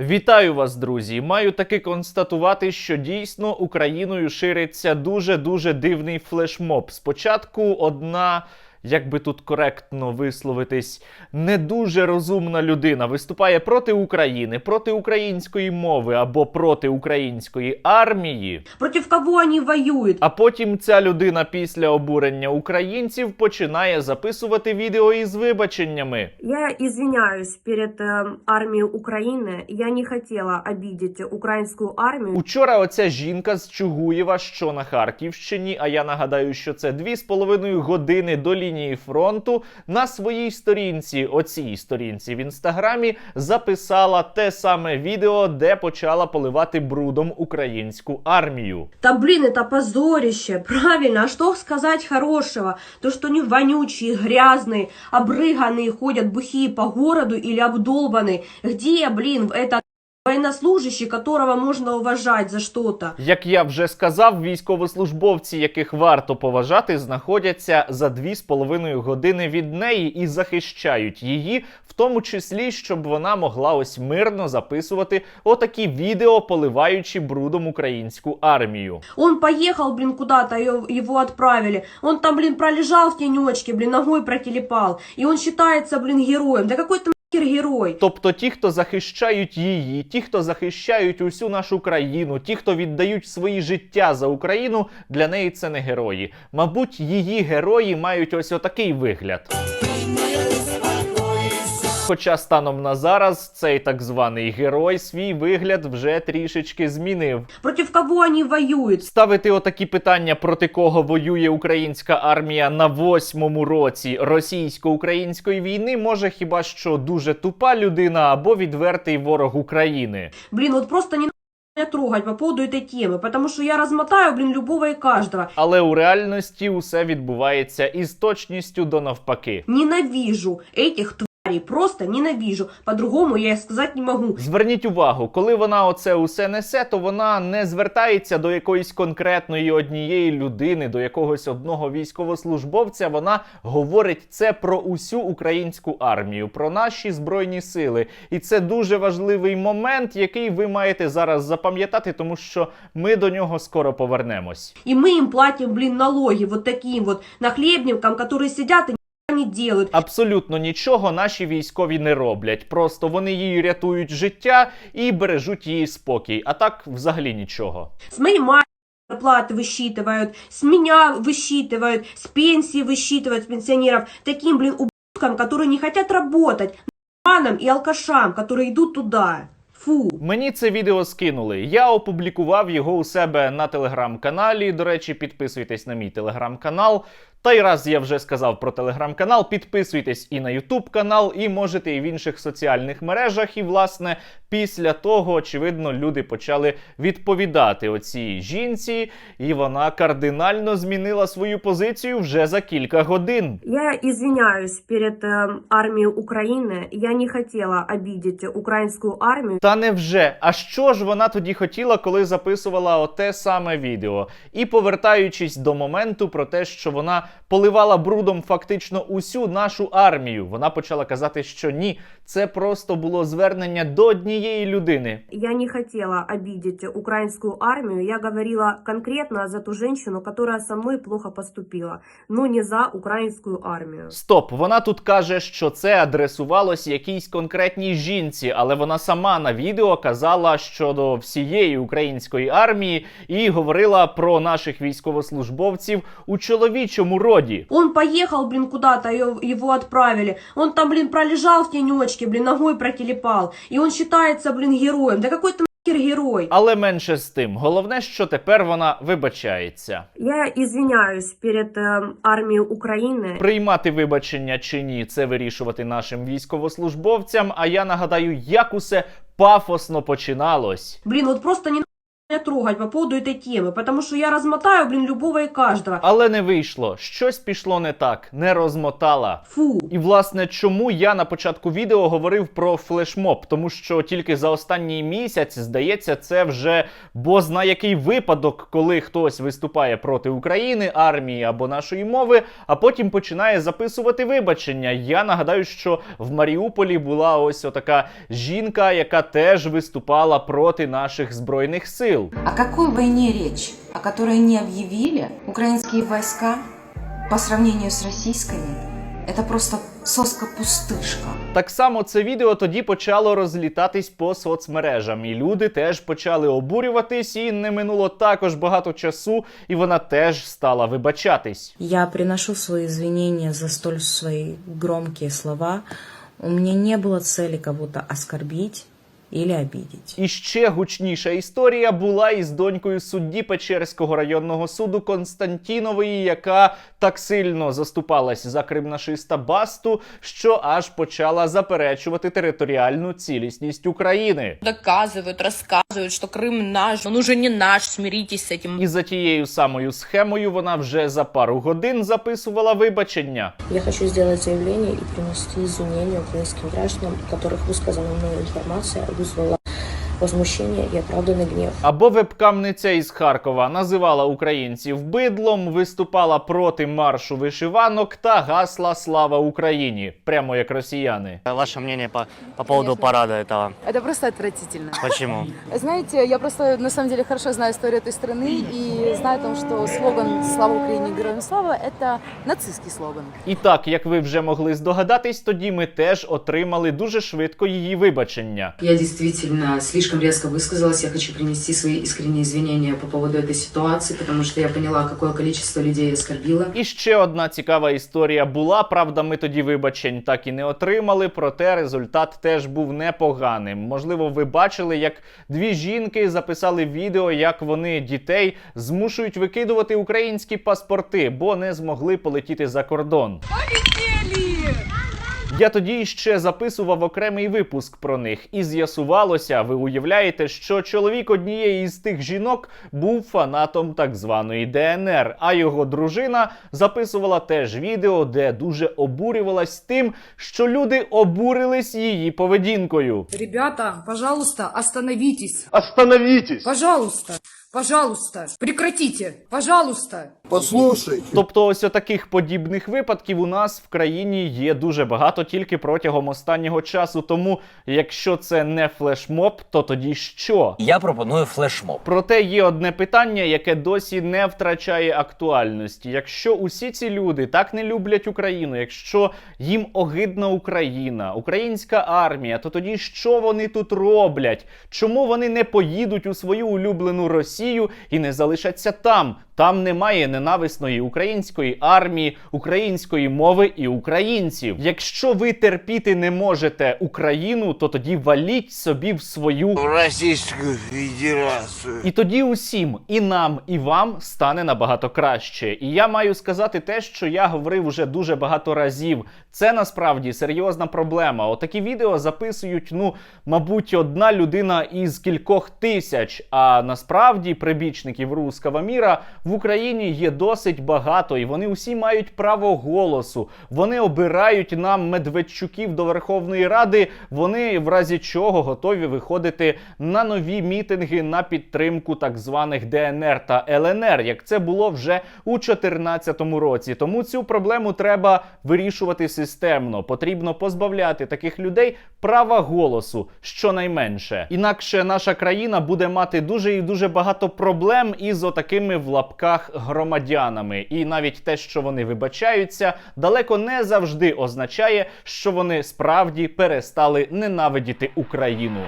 Вітаю вас, друзі! Маю таки констатувати, що дійсно Україною шириться дуже дуже дивний флешмоб. Спочатку одна. Як би тут коректно висловитись, не дуже розумна людина виступає проти України, проти української мови або проти української армії. Против кого они воюют? А потім ця людина після обурення українців починає записувати відео із вибаченнями. Я извиняюсь перед э, армией Украины. Я не хотела обидеть украинскую армию. Учора оця жінка з Чугуєва, що на Харківщині, а я нагадаю, що це дві з половиною години до лінії фронту, на своїй сторінці, оцій сторінці в інстаграмі, записала те саме відео, де почала поливати брудом українську армію. Да блин, это позорище. Правильно, а что сказать хорошего? То, что они вонючие, грязные, обрыганные, ходят бухие по городу или обдолбанные. Где, блин, это военнослужащий, которого можно уважать за что-то? Як я вже сказав, військовослужбовці, яких варто поважати, знаходяться за дві з половиною години від неї і захищають її, в тому числі, щоб вона могла ось мирно записувати отакі відео, поливаючи брудом українську армію. Он поехал, блин, куда-то, его отправили. Он там, блин, пролежал в тенечке, блин, ногой протелепал. И он считается, блин, героем. Да какой нахер герой? Тобто ті, хто захищають її, ті, хто захищають усю нашу країну, ті, хто віддають свої життя за Україну, для неї це не герої. Мабуть, її герої мають ось отакий вигляд. Хоча станом на зараз цей так званий герой свій вигляд вже трішечки змінив. Против кого они воюют? Ставити отакі питання, проти кого воює українська армія на восьмому році російсько-української війни, може хіба що дуже тупа людина або відвертий ворог України. Блин, вот просто не надо меня трогать по поводу этой темы, потому что я размотаю, блин, любого и каждого. Але у реальності усе відбувається із точністю до навпаки. Ненавижу этих тварей, просто ненавижу. По-другому я и сказать не могу. Зверніть увагу, коли вона оце усе несе, то вона не звертається до якоїсь конкретної однієї людини, до якогось одного військовослужбовця. Вона говорить це про усю українську армію, про наші збройні сили. І це дуже важливий момент, який ви маєте зараз запам'ятати, тому що ми до нього скоро повернемось. И мы им платим, блин, налоги вот таким вот нахлебникам, которые сидят и ничего не делают. Абсолютно нічого наші військові не роблять. Просто вони їй рятують життя і бережуть її спокій. А так, взагалі нічого. С моей матери зарплаты высчитывают, с меня высчитывают, с пенсии высчитывают, с пенсионеров. Таким, блин, ублюдкам, которые не хотят работать. Наркоманам и алкашам, которые идут туда. Фу. Мені це відео скинули. Я опублікував його у себе на телеграм-каналі. До речі, підписуйтесь на мій телеграм-канал. Та й раз я вже сказав про телеграм-канал, підписуйтесь і на Ютуб канал, і можете і в інших соціальних мережах. І, власне, після того, очевидно, люди почали відповідати оцій жінці, і вона кардинально змінила свою позицію вже за кілька годин. Я извиняюсь перед э, армией Украины. Я не хотела обидеть украинскую армию. Та невже? А що ж вона тоді хотіла, коли записувала оте саме відео? І повертаючись до моменту про те, що вона поливала брудом фактично усю нашу армію, вона почала казати, що ні, це просто було звернення до однієї людини. Я не хотела обидеть украинскую армию. Я говорила конкретно за ту женщину, которая со мной плохо поступила, но не за украинскую армию. Стоп, вона тут каже, що це адресувалось якійсь конкретній жінці, але вона сама на відео казала щодо всієї української армії і говорила про наших військовослужбовців у чоловічому роді. Он поехал, блин, куда-то, её- его отправили. Он там, блин, пролежал в тенечке, блин, ногой протелепал. И он считается, блин, героем. Да какой ты нахер герой? Але менше з тим, головне, що тепер вона вибачається. Я извиняюсь перед э, армией Украины. Приймати вибачення чи ні, це вирішувати нашим військовослужбовцям. А я нагадаю, як усе пафосно починалось. Блин, вот просто не меня трогать по поводу этой темы, потому что я размотаю, блин, любого и каждого. Але не вийшло. Щось пішло не так, не розмотала. Фу. І власне, чому я на початку відео говорив про флешмоб? Тому що тільки за останній місяць, здається, це вже бозна який випадок, коли хтось виступає проти України, армії або нашої мови, а потім починає записувати вибачення. Я нагадаю, що в Маріуполі була ось отака жінка, яка теж виступала проти наших збройних сил О какой войне речь, о которой не объявили украинские войска по сравнению с российскими? Это просто соска-пустышка. Так само це відео тоді почало розлітатись по соцмережам, і люди теж почали обурюватись, і не минуло також багато часу, і вона теж стала вибачатись. Я приношу свои извинения за столь свои громкие слова. У меня не было цели кого-то оскорбить или обидеть. І ще гучніша історія була із донькою судді Печерського районного суду Константінової, яка так сильно заступалась за кримнашиста Басту, що аж почала заперечувати територіальну цілісність України. доказывают, рассказывают, что Крым наш, он уже не наш, смиритесь с этим. І за тією самою схемою вона вже за пару годин записувала вибачення. Я хочу сделать заявление и принести извинения украинским гражданам, у которых высказана мной Buzdalar. возмущение и оправданный гнев. Або вебкамниця із Харкова називала українців бидлом, виступала проти маршу вишиванок та гасла Слава Україні, прямо як росіяни. Ваше мнение по, по поводу парада этого? Это просто отвратительно. Почему? Знаете, я просто на самом деле хорошо знаю историю этой страны и знаю о том, что слоган «Слава Украине, героям слава» — это нацистский слоган. І так, як ви вже могли здогадатись, тоді ми теж отримали дуже швидко її вибачення. Я действительно слишком резко высказалась. Я хочу принести свои искренние извинения по поводу этой ситуации, потому что я поняла, какое количество людей я оскорбила. І ще одна цікава історія була. Правда, ми тоді вибачень так і не отримали. Проте результат теж був непоганим. Можливо, ви бачили, як дві жінки записали відео, як вони дітей змушують викидувати українські паспорти, бо не змогли полетіти за кордон. Я тоді ще записував окремий випуск про них, і з'ясувалося, ви уявляєте, що чоловік однієї із тих жінок був фанатом так званої ДНР, а його дружина записувала теж відео, де дуже обурювалась тим, що люди обурились її поведінкою. Ребята, пожалуйста, остановитесь. Остановитесь. Пожалуйста, пожалуйста, прекратите, пожалуйста. Тобто, ось таких подібних випадків у нас в країні є дуже багато тільки протягом останнього часу. Тому, якщо це не флешмоб, то тоді що? Я пропоную флешмоб. Проте є одне питання, яке досі не втрачає актуальності. Якщо усі ці люди так не люблять Україну, якщо їм огидна Україна, українська армія, то тоді що вони тут роблять? Чому вони не поїдуть у свою улюблену Росію і не залишаться там? Там немає ненависної української армії, української мови і українців. Якщо ви терпіти не можете Україну, то тоді валіть собі в свою Російську Федерацію. і тоді усім, і нам, і вам стане набагато краще. І я маю сказати те, що я говорив уже дуже багато разів. Це насправді серйозна проблема. Отакі відео записують, ну, мабуть, одна людина із кількох тисяч. А насправді прибічників руского міра в Україні є досить багато, і вони усі мають право голосу. Вони обирають нам Медведчуків до Верховної Ради. Вони в разі чого готові виходити на нові мітинги на підтримку так званих ДНР та ЛНР, як це було вже у 2014 році. Тому цю проблему треба вирішувати системно. Потрібно позбавляти таких людей права голосу, щонайменше. Інакше наша країна буде мати дуже і дуже багато проблем із отакими в лапках громадянами. І навіть те, що вони вибачаються, далеко не завжди означає, що вони справді перестали ненавидіти Україну.